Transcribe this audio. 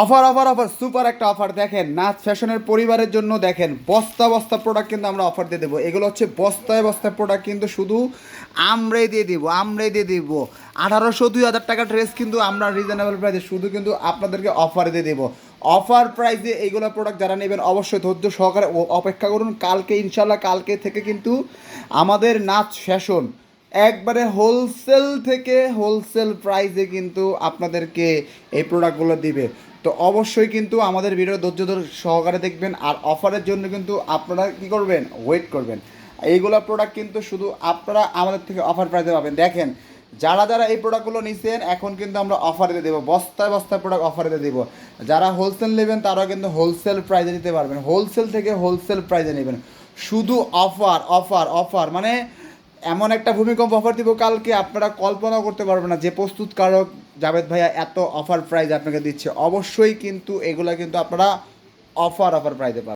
Offer offer offer super একটা offer দেখেন। নাচ ফ্যাশনের পরিবারের জন্য দেখেন, বস্তা বস্তা প্রোডাক্ট কিন্তু আমরা অফার দিয়ে দেবো। এগুলো হচ্ছে বস্তায় বস্তায় প্রোডাক্ট কিন্তু শুধু আমরাই দিয়ে দিব, আমরাই দিয়ে দিব। আঠারোশো, দুই হাজার টাকা ড্রেস কিন্তু আমরা রিজনেবল প্রাইসে শুধু কিন্তু আপনাদেরকে অফার দিয়ে দেবো। অফার প্রাইসে এইগুলো প্রোডাক্ট যারা নেবেন অবশ্যই ধৈর্য সহকারে অপেক্ষা করুন। কালকে ইনশাল্লাহ কালকে থেকে কিন্তু আমাদের নাচ ফ্যাশন একবারে হোলসেল থেকে হোলসেল প্রাইসে কিন্তু আপনাদেরকে এই প্রোডাক্টগুলো দিবে। তো অবশ্যই কিন্তু আমাদের ভিডিও ধৈর্য ধরে সহকারে দেখবেন আর অফারের জন্য কিন্তু আপনারা কি করবেন? ওয়েট করবেন। এইগুলো প্রোডাক্ট কিন্তু শুধু আপনারা আমাদের থেকে অফার প্রাইসে পাবেন। দেখেন, যারা যারা এই প্রোডাক্টগুলো নিছেন, এখন কিন্তু আমরা অফারে দেবো। বস্তায় বস্তায় প্রোডাক্ট অফারে দেবো। যারা হোলসেল নেবেন তারা কিন্তু হোলসেল প্রাইসে নিতে পারবেন। হোলসেল থেকে হোলসেল প্রাইসে নেবেন। শুধু অফার অফার অফার মানে এমন একটা ভূমিকম্প অফার দিব কালকে, আপনারা কল্পনা করতে পারবেন না যে প্রস্তুতকারক জাভেদ ভাইয়া এত অফার প্রাইজ আপনাকে দিচ্ছে। অবশ্যই কিন্তু এগুলা কিন্তু আপনারা অফার অফার প্রাইজে পাবেন।